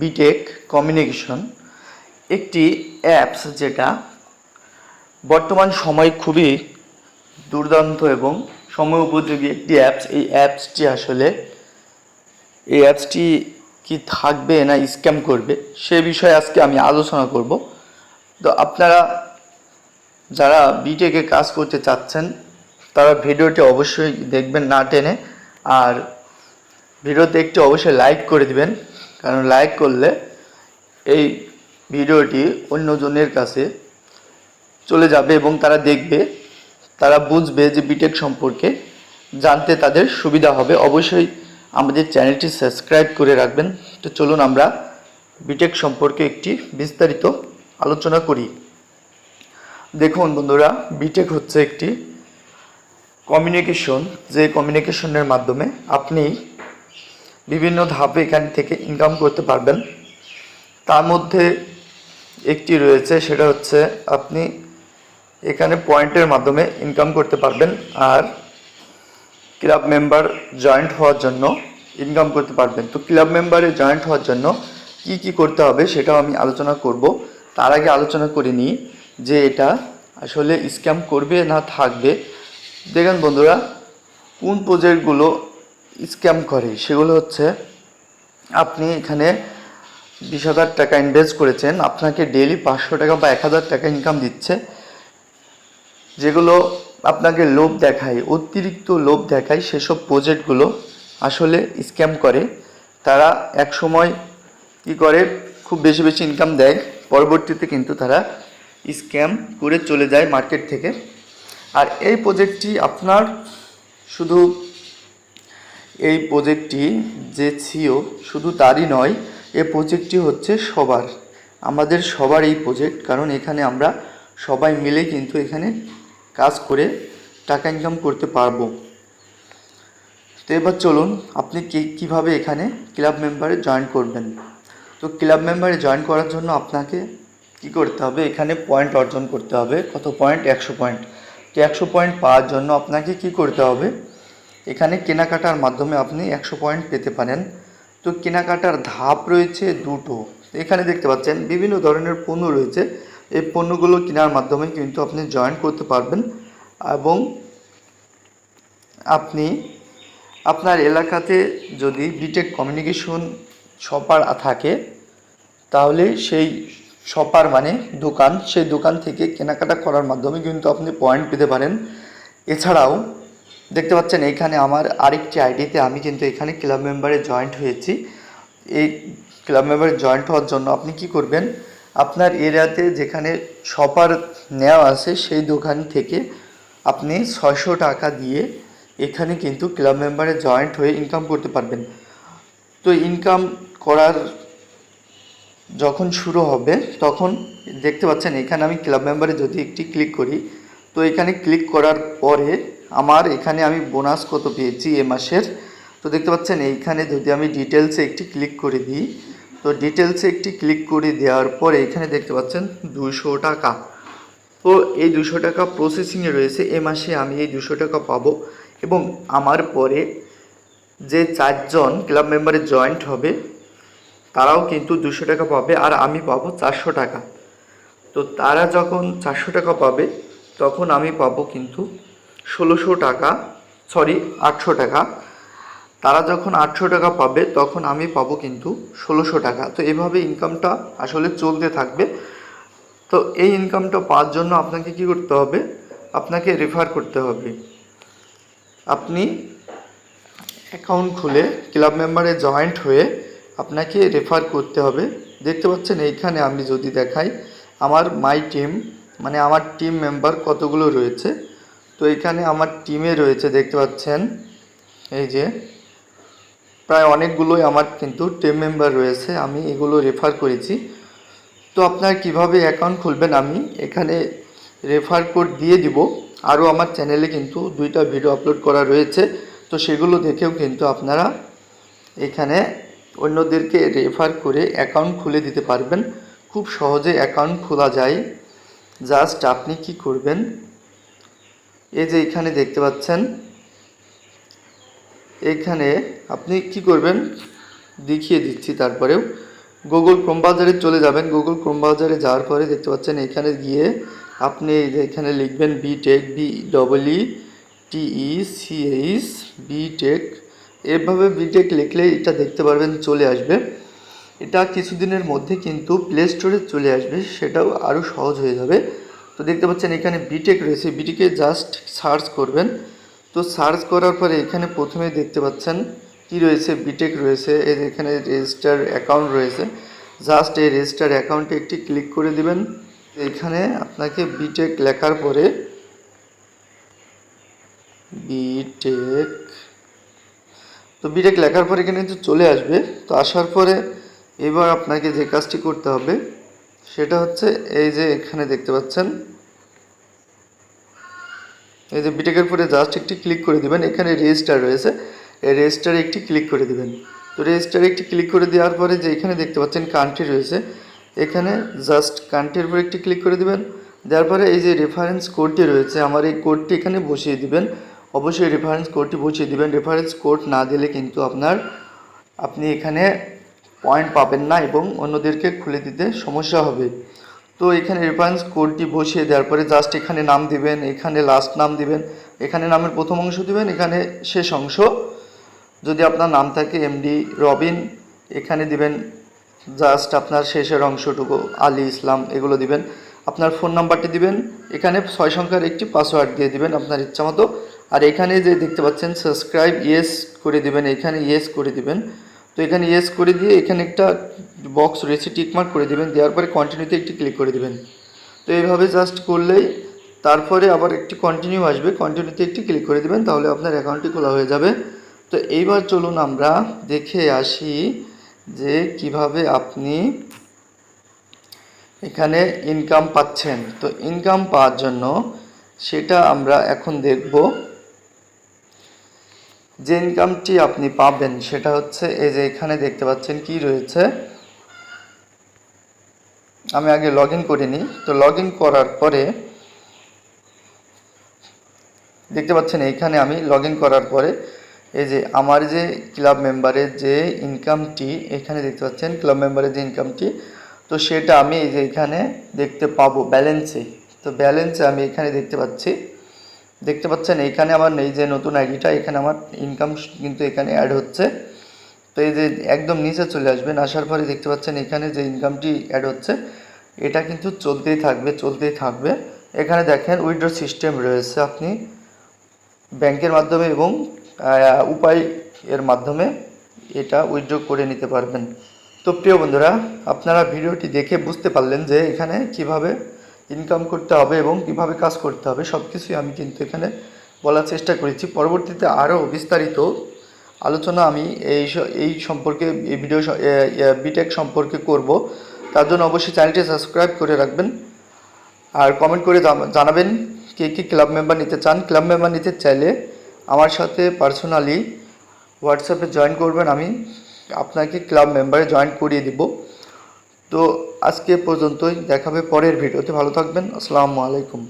B Tech communication একটি apps যেটা বর্তমান সময় খুবই দুর্দান্ত এবং সময় উপযোগী একটি অ্যাপস এই অ্যাপসটি আসলে, এই অ্যাপসটি কি থাকবে না স্ক্যাম করবে, সে বিষয়ে আজকে আমি আলোচনা করব। তো আপনারা যারা বিটেকে কাজ করতে চাচ্ছেন, তারা ভিডিওটি অবশ্যই দেখবেন না টেনে, আর ভিডিওতে একটি অবশ্যই লাইক করে দিবেন। কারণ লাইক করলে এই ভিডিওটি অন্যজনের কাছে চলে যাবে এবং তারা দেখবে, তারা বুঝবে যে বিটেক সম্পর্কে জানতে তাদের সুবিধা হবে। অবশ্যই আমাদের চ্যানেলটি সাবস্ক্রাইব করে রাখবেন। তো চলুন আমরা বিটেক সম্পর্কে একটি বিস্তারিত আলোচনা করি। দেখুন বন্ধুরা বিটেক হচ্ছে একটি কমিউনিকেশন যে কমিউনিকেশনের মাধ্যমে আপনি বিভিন্ন ধাপে এখান থেকে ইনকাম করতে পারবেন। তার মধ্যে একটি রয়েছে, সেটা হচ্ছে আপনি এখানে পয়েন্টের মাধ্যমে ইনকাম করতে পারবেন আর ক্লাব মেম্বার জয়েন্ট হওয়ার জন্য ইনকাম করতে পারবেন। তো ক্লাব মেম্বারে জয়েন্ট হওয়ার জন্য কি কি করতে হবে সেটাও আমি আলোচনা করব। তার আগে আলোচনা করে নিই যে এটা আসলে স্ক্যাম করবে না থাকবে। দেখেন বন্ধুরা, কোন প্রজেক্টগুলো স্ক্যাম করে, সেগুলো হচ্ছে আপনি এখানে বিশ হাজার টাকা ইনভেস্ট করেছেন, আপনাকে ডেলি পাঁচশো টাকা বা এক হাজার টাকা ইনকাম দিচ্ছে। যেগুলো আপনাকে লোভ দেখায়, অতিরিক্ত লোভ দেখায়, সেসব প্রজেক্টগুলো আসলে স্ক্যাম করে। তারা এক সময় কি করে, খুব বেশি বেশি ইনকাম দেয়, পরবর্তীতে কিন্তু তারা স্ক্যাম করে চলে যায় মার্কেট থেকে। আর এই প্রজেক্টটি আপনার শুধু এই প্রজেক্টটি যে ছিও শুধু তারই নয় এই প্রজেক্টটি হচ্ছে সবার। আমাদের সবার এই প্রজেক্ট কারণ এখানে আমরা সবাই মিলে কিন্তু এখানে কাজ করে টাকা ইনকাম করতে পারব। তো এবার চলুন, আপনি কি, কীভাবে এখানে ক্লাব মেম্বারে জয়েন করবেন? তো ক্লাব মেম্বারে জয়েন করার জন্য আপনাকে কি করতে হবে? এখানে পয়েন্ট অর্জন করতে হবে। কত পয়েন্ট একশো পয়েন্ট তো একশো পয়েন্ট পাওয়ার জন্য আপনাকে কি করতে হবে? এখানে কেনাকাটার মাধ্যমে আপনি একশো পয়েন্ট পেতে পারেন। তো কেনাকাটার ধাপ রয়েছে দুটো। এখানে দেখতে পাচ্ছেন, বিভিন্ন ধরনের পণ্য রয়েছে। এই পণ্যগুলো কেনার মাধ্যমে কিন্তু আপনি জয়েন করতে পারবেন এবং আপনি আপনার এলাকাতে যদি বিটেক কমিউনিকেশন শপার থাকে, তাহলে সেই শপার মানে দোকান, সেই দোকান থেকে কেনাকাটা করার মাধ্যমে কিন্তু আপনি পয়েন্ট পেতে পারেন। এছাড়াও দেখতে পাচ্ছেন এখানে আমার আরেকটি আইডিতে আমি কিন্তু এখানে ক্লাব মেম্বারে জয়েন্ট হয়েছি। এই ক্লাব মেম্বারে জয়েন্ট হওয়ার জন্য আপনি কি করবেন, আপনার এরিয়াতে যেখানে শপার নেওয়া আছে, সেই দোকান থেকে আপনি ছয়শো টাকা দিয়ে এখানে কিন্তু ক্লাব মেম্বারে জয়েন্ট হয়ে ইনকাম করতে পারবেন। তো ইনকাম করার যখন শুরু হবে, তখন দেখতে পাচ্ছেন, এখানে আমি ক্লাব মেম্বারে যদি একটি ক্লিক করি, তো এখানে ক্লিক করার পরে আমার এখানে আমি বোনাস কত পেয়েছি এ মাসের? তো দেখতে পাচ্ছেন, এইখানে যদি আমি ডিটেলসে একটি ক্লিক করে দিই, তো ডিটেলসে একটি ক্লিক করে দেওয়ার পর এখানে দেখতে পাচ্ছেন দুশো টাকা। তো এই দুশো টাকা প্রসেসিংয়ে রয়েছে, এ মাসে আমি এই দুশো টাকা পাবো এবং আমার পরে যে চারজন ক্লাব মেম্বারে জয়েন্ট হবে, তারাও কিন্তু দুশো টাকা পাবে আর আমি পাবো চারশো টাকা। তো তারা যখন চারশো টাকা পাবে, তখন আমি পাবো কিন্তু ষোলোশো টাকা সরি আটশো টাকা। তারা যখন আটশো টাকা পাবে, তখন আমি পাবো কিন্তু ষোলোশো টাকা। তো এভাবে ইনকামটা আসলে চলতে থাকবে। তো এই ইনকামটা পাওয়ার জন্য আপনাকে কি করতে হবে? আপনাকে রেফার করতে হবে। আপনি অ্যাকাউন্ট খুলে ক্লাব মেম্বারে জয়েন্ট হয়ে আপনাকে রেফার করতে হবে। দেখতে পাচ্ছেন এইখানে আমি যদি দেখাই, আমার মাই টিম মানে আমার টিম মেম্বার কতগুলো রয়েছে? তো এখানে আমার টিমে রয়েছে, দেখতে পাচ্ছেন, এই যে, প্রায় অনেকগুলোই আমার কিন্তু টিম মেম্বার রয়েছে, আমি এগুলো রেফার করেছি। তো আপনার কীভাবে অ্যাকাউন্ট খুলবেন আমি এখানে রেফার কোড দিয়ে দিব, আরও আমার চ্যানেলে কিন্তু দুইটা ভিডিও আপলোড করা রয়েছে, তো সেগুলো দেখেও কিন্তু আপনারা এখানে অন্যদেরকে রেফার করে অ্যাকাউন্ট খুলে দিতে পারবেন। খুব সহজে অ্যাকাউন্ট খোলা যায়, জাস্ট আপনি কি করবেন এই যে এখানে দেখতে পাচ্ছেন, এখানে আপনি কি করবেন? দেখিয়ে দিচ্ছি তারপরেও। গুগল ক্রোম বাজারে চলে যাবেন। গুগল ক্রোম বাজারে যাওয়ার পরে দেখতে পাচ্ছেন এখানে গিয়ে আপনি এখানে লিখবেন BTech B ডবলই T E C H BTech এভাবে বিটেক লিখলে এটা দেখতে পারবেন চলে আসবে। এটা কিছুদিনের মধ্যে কিন্তু প্লে স্টোরে চলে আসবে। সেটাও আরও সহজ হয়ে যাবে। তো দেখতে পাচ্ছেন এখানে বিটেক রয়েছে। বিটেকে জাস্ট সার্চ করবেন। তো সার্চ করার পরে এখানে প্রথমে দেখতে পাচ্ছেন কি রয়েছে? বিটেক রয়েছে। এর এখানে রেজিস্টার অ্যাকাউন্ট রয়েছে। জাস্ট এই রেজিস্টার অ্যাকাউন্টে একটি ক্লিক করে দিবেন। এখানে আপনাকে বিটেক লেখার পরে বিটেক তো বিটেক লেখার পরে এখানে কিন্তু চলে আসবে। তো আসার পরে এবার আপনাকে যে কাজটি করতে হবে সেটা হচ্ছে এই যে এখানে দেখতে পাচ্ছেন। এই যে বিটেকের পরে জাস্ট একটি ক্লিক করে দিবেন, এখানে রেজিস্টার রয়েছে। এই রেজিস্টারে একটি ক্লিক করে দিবেন। তো রেজিস্টারে একটি ক্লিক করে দেওয়ার পরে যে এখানে দেখতে পাচ্ছেন কান্ট্রি রয়েছে, এখানে জাস্ট কান্ট্রির উপর একটি ক্লিক করে দিবেন। দেওয়ার পরে এই যে রেফারেন্স কোডটি রয়েছে, আমার এই কোডটি এখানে বসিয়ে দিবেন। অবশ্যই রেফারেন্স কোডটি বসিয়ে দিবেন। রেফারেন্স কোড না দিলে কিন্তু আপনার, আপনি এখানে পয়েন্ট পাবেন না এবং অন্যদেরকে খুলে দিতে সমস্যা হবে। তো এখানে রেফারেন্স কোডটি বসিয়ে দেওয়ার পরে জাস্ট এখানে নাম দিবেন, এখানে লাস্ট নাম দিবেন, এখানে নামের প্রথম অংশ দিবেন, এখানে শেষ অংশ। যদি আপনার নাম থাকে এমডি রবিন, এখানে দিবেন জাস্ট আপনার শেষের অংশটুকু আলী ইসলাম, এগুলো দিবেন। আপনার ফোন নাম্বারটি দিবেন, এখানে ছয় সংখ্যার একটি পাসওয়ার্ড দিয়ে দিবেন আপনার ইচ্ছা মতো। আর এখানে যে দেখতে পাচ্ছেন সাবস্ক্রাইব ইয়েস করে দিবেন, এখানে ইয়েস করে দিবেন। তো এখানে ইয়েস করে দিয়ে এখানে একটা বক্স রয়েছে টিকমার্ক করে দিবেন, দেওয়ার পরে কন্টিনিউতে একটি ক্লিক করে দেবেন। তো এইভাবে জাস্ট করলেই তারপরে আবার একটি কন্টিনিউ আসবে কন্টিনিউতে একটি ক্লিক করে দিবেন, তাহলে আপনার অ্যাকাউন্টটি খোলা হয়ে যাবে। তো এইবার চলুন আমরা দেখে আসি যে কীভাবে আপনি এখানে ইনকাম পাচ্ছেন। তো ইনকাম পাওয়ার জন্য সেটা আমরা এখন দেখব। যে ইনকামটি আপনি পাবেন, সেটা হচ্ছে এই যে এখানে দেখতে পাচ্ছেন কি রয়েছে। আমি আগে লগ ইন করিনি তো লগ ইন করার পরে দেখতে পাচ্ছেন এইখানে আমি লগ ইন করার পরে এই যে আমার যে ক্লাব মেম্বারের যে ইনকামটি এখানে দেখতে পাচ্ছেন ক্লাব মেম্বারের যে ইনকামটি তো সেটা আমি এই যে এখানে দেখতে পাবো ব্যালেন্সে তো ব্যালেন্সে আমি এখানে দেখতে পাচ্ছি দেখতে পাচ্ছেন, এখানে আমার এই যে নতুন আইডিটা, এখানে আমার ইনকাম কিন্তু এখানে অ্যাড হচ্ছে। তো এই যে একদম নিচে চলে আসবেন, আসার পরে দেখতে পাচ্ছেন এখানে যে ইনকামটি অ্যাড হচ্ছে, এটা কিন্তু চলতেই থাকবে চলতেই থাকবে। এখানে দেখেন উইড্রো সিস্টেম রয়েছে আপনি ব্যাংকের মাধ্যমে এবং উপায় এর মাধ্যমে এটা উইথড্র করে নিতে পারবেন। তো প্রিয় বন্ধুরা, আপনারা ভিডিওটি দেখে বুঝতে পারলেন যে এখানে কীভাবে ইনকাম করতে হবে এবং কীভাবে কাজ করতে হবে সব কিছুই আমি কিন্তু এখানে বলার চেষ্টা করেছি। পরবর্তীতে আরও বিস্তারিত আলোচনা আমি এই এই সম্পর্কে, এই ভিডিও বিটেক সম্পর্কে করব। তার জন্য অবশ্যই চ্যানেলটি সাবস্ক্রাইব করে রাখবেন। আর কমেন্ট করে জানাবেন কে কী ক্লাব মেম্বার নিতে চান। ক্লাব মেম্বার নিতে চাইলে আমার সাথে পার্সোনালি হোয়াটসঅ্যাপে জয়েন করবেন। আমি আপনাকে ক্লাব মেম্বারে জয়েন করিয়ে দিব। তো আজকে পর্যন্তই। দেখাবে পরের ভিডিওতে। ভালো থাকবেন। আসসালামু আলাইকুম।